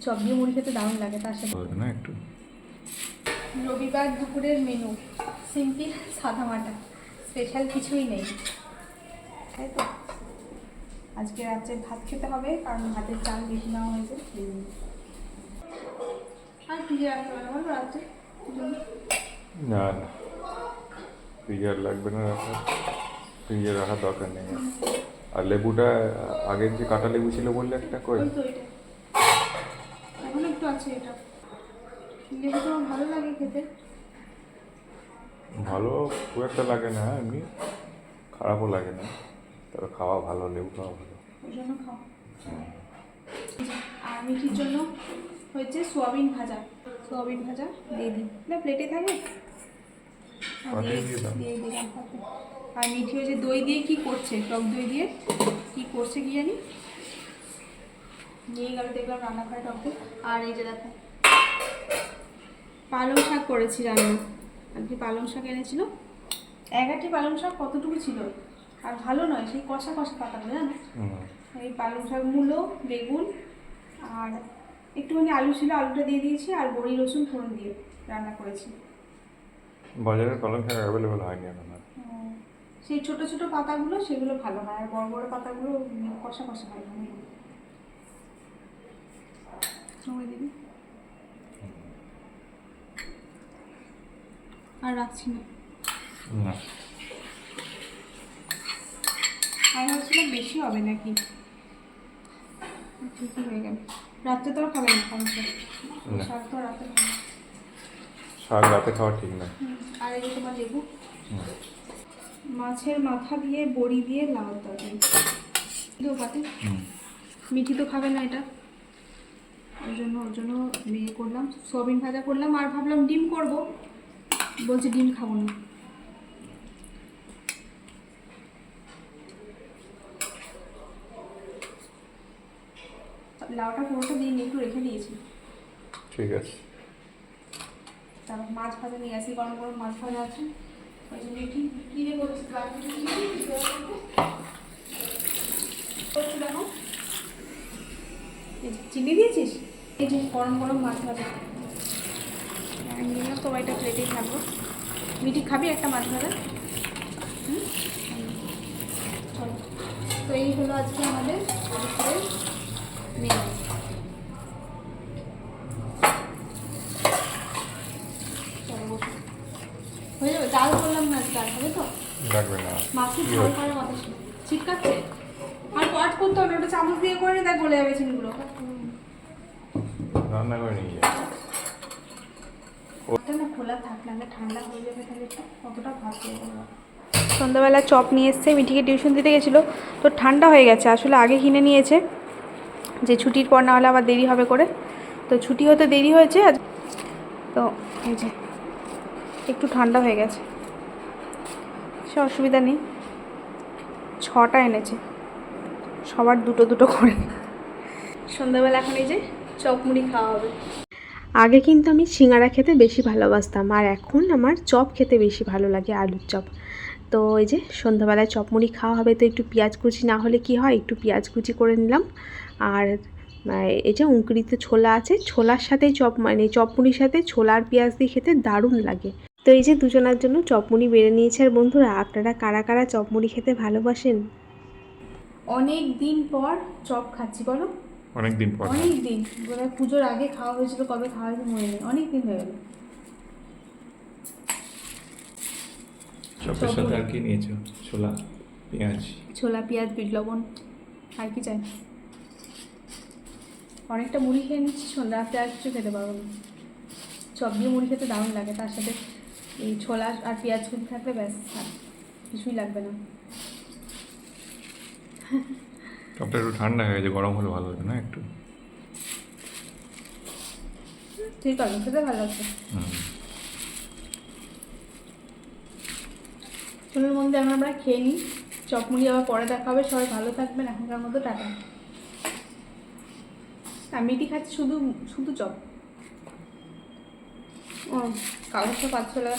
Chop দিয়ে মুড়ি খেতে দারুণ লাগে তার সাথে না একটু? রবিবার দুপুরের মেনু সিম্পল সাদা মাটা স্পেশাল কিছুই নেই। তাই তো? আজকে রাত্রে ভাত খেতে হবে কারণ ভাতের চাল বেশি নেওয়া হয়েছে আর কি রাখতে পারব বলো রাত্রে? না না। ফ্রিজার লাগবে না রাখার ফ্রিজে রাখার দরকার নেই। আর লেবুটা আগের যে কাটা লেবু ছিল বললে একটা কই? একটু আছে এটা। লেবু তো ভালো লাগে খেতে। ভালো খুব একটা লাগে না এমনি খারাপও লাগে না। তবে খাওয়া ভালো লেবু খাওয়া ভালো। ওই জন্য খাও। আর মিঠির জন্য হয়েছে সোয়াবিন ভাজা। সোয়াবিন ভাজা দিয়ে দিই। না প্লেটে থাকে। দিয়ে দিলাম। আর মিঠি ওই যে দই দিয়ে কি করছে? টক দই দিয়ে কি করছে কি জানি? নিয়ে গেল দেখলাম রান্না করে আর এই যে দেখো পালং শাক করেছি রান্না আর কি পালং শাক এনেছিল। এগারটি পালং শাক কতটুকু ছিল? আর ভালো নয় সেই কষা কষা পাতাগুলো জানো? এই পালং শাক মূলো বেগুন আর একটুখানি আলু ছিল আলুটা দিয়ে দিয়েছি আর বড়ি রসুন ফোড়ন দিয়ে রান্না করেছি। বাজারের পালং শাক অ্যাভেলেবেল হয়নি এখন সেই ছোট ছোট পাতাগুলো সেগুলো ভালো হয় আর বড় বড় পাতাগুলো কষা কষা হয় না সময় দিবি আর রাখছি না। আমি ভাবছিলাম বেশি হবে নাকি? ঠিকই হয়ে গেল। রাত্রে তো আর খাবে না শাক তো রাতে শাক রাতে খাওয়া ঠিক না। আর এই তোমার লেবু। মাছের মাথা দিয়ে বড়ি দিয়ে লাউ তরকারি। পাতে? মিঠি তো খাবে না এটা। ওই জন্য ওর জন্য ইয়ে করলাম সোয়াবিন ভাজা করলাম আর ভাবলাম ডিম করব। বলছি ডিম খাব না। লাউটা পুরোটা দিয়ে একটু রেখে দিয়েছি। ঠিক আছে। তারপর মাছ ভাজা নিয়ে আসি গরম গরম মাছ ভাজা আছে। ওই জন্য কি কী রে করছি? চিনি দিয়েছিস? এই যে গরম গরম মাছ ভাজা নিলাম তো এটা প্লেটেই থাকব মিটি খাবি। একটা মাছ ভাজা? হুম? চলো। তো এই হলো আজকে আমাদের মেনু হয়ে যাবে ডাল করলাম না ডাল হবে তো? লাগবে না। মাছের কি ঝাল হচ্ছে? করার কথা ছিল। ছিটকাচ্ছে? আর কাট করতে হবে না, ওটা চামচ দিয়ে করে দেখ গলে যাবে চিনিগুলো। রান্না করে নিয়ে যাই ওটা না খোলা থাক না ঠান্ডা হয়ে যাবে তাহলে একটু ভাত সন্ধ্যাবেলা চপ নিয়ে এসছে মিঠিকে টিউশন দিতে গেছিল তো ঠান্ডা হয়ে গেছে আসলে আগে কিনে নিয়েছে যে ছুটির পর না হলে আবার দেরি হবে করে। তো ছুটি হতে দেরি হয়েছে আজ তো এই যে একটু ঠান্ডা হয়ে গেছে। সে অসুবিধা নেই। ছটা এনেছে। সবার দুটো দুটো করে। সন্ধ্যাবেলা এখন এই যে চপ মুড়ি খাওয়া হবে। আগে কিন্তু আমি সিঙ্গারা খেতে বেশি ভালোবাসতাম আর এখন আমার চপ খেতে বেশি ভালো লাগে আলুর চপ। তো এই যে সন্ধ্যাবেলায় চপ মুড়ি খাওয়া হবে তো একটু পেঁয়াজ কুচি না হলে কি হয় একটু পেঁয়াজ কুচি করে নিলাম। আর এই যে উঁকড়িতে ছোলা আছে ছোলার সাথে চপ মানে চপ মুড়ির সাথে ছোলার পেঁয়াজ দিয়ে খেতে দারুণ লাগে। তো এই যে দুজনার জন্য চপমুড়ি বেড়ে নিয়েছে। আর বন্ধুরা আপনারা কারা কারা চপমুড়ি খেতে ভালোবাসেন? অনেক দিন পর চপ খাচ্ছি বলো। অনেক দিন পর। অনেক দিন বোধহয় পুজোর আগে খাওয়া হয়েছিল কবে খাওয়া হয়েছে মনে নেই। অনেক দিন হয়ে গেল। চপের সাথে আর কি নিয়েছো? ছোলা পেঁয়াজ? ছোলা পেঁয়াজ বিট লবণ আর কি চাই? অনেকটা মুড়ি খেয়ে নিচ্ছি সন্ধ্যা রাত্রে আর কিছু খেতে পারব না। চপ দিয়ে মুড়ি খেতে দারুণ লাগে তার সাথে এই ছোলা আর পেঁয়াজ কুচি থাকলে ব্যাস কিছুই লাগবে না। চপটা একটু ঠান্ডা হয়ে গেছে গরম হলে ভালো হতো না একটু? ঠিক আছে খেতে ভালো লাগছে। চুলের মধ্যে এখন আমরা খেয়ে নিই। চপ মুড়ি আবার পরে দেখা হবে। সবাই ভালো থাকবেন এখনকার মতো টাটা। আর মিটি খাচ্ছি শুধু শুধু চপ। ও কাগজটা পাঁচশো টাকা।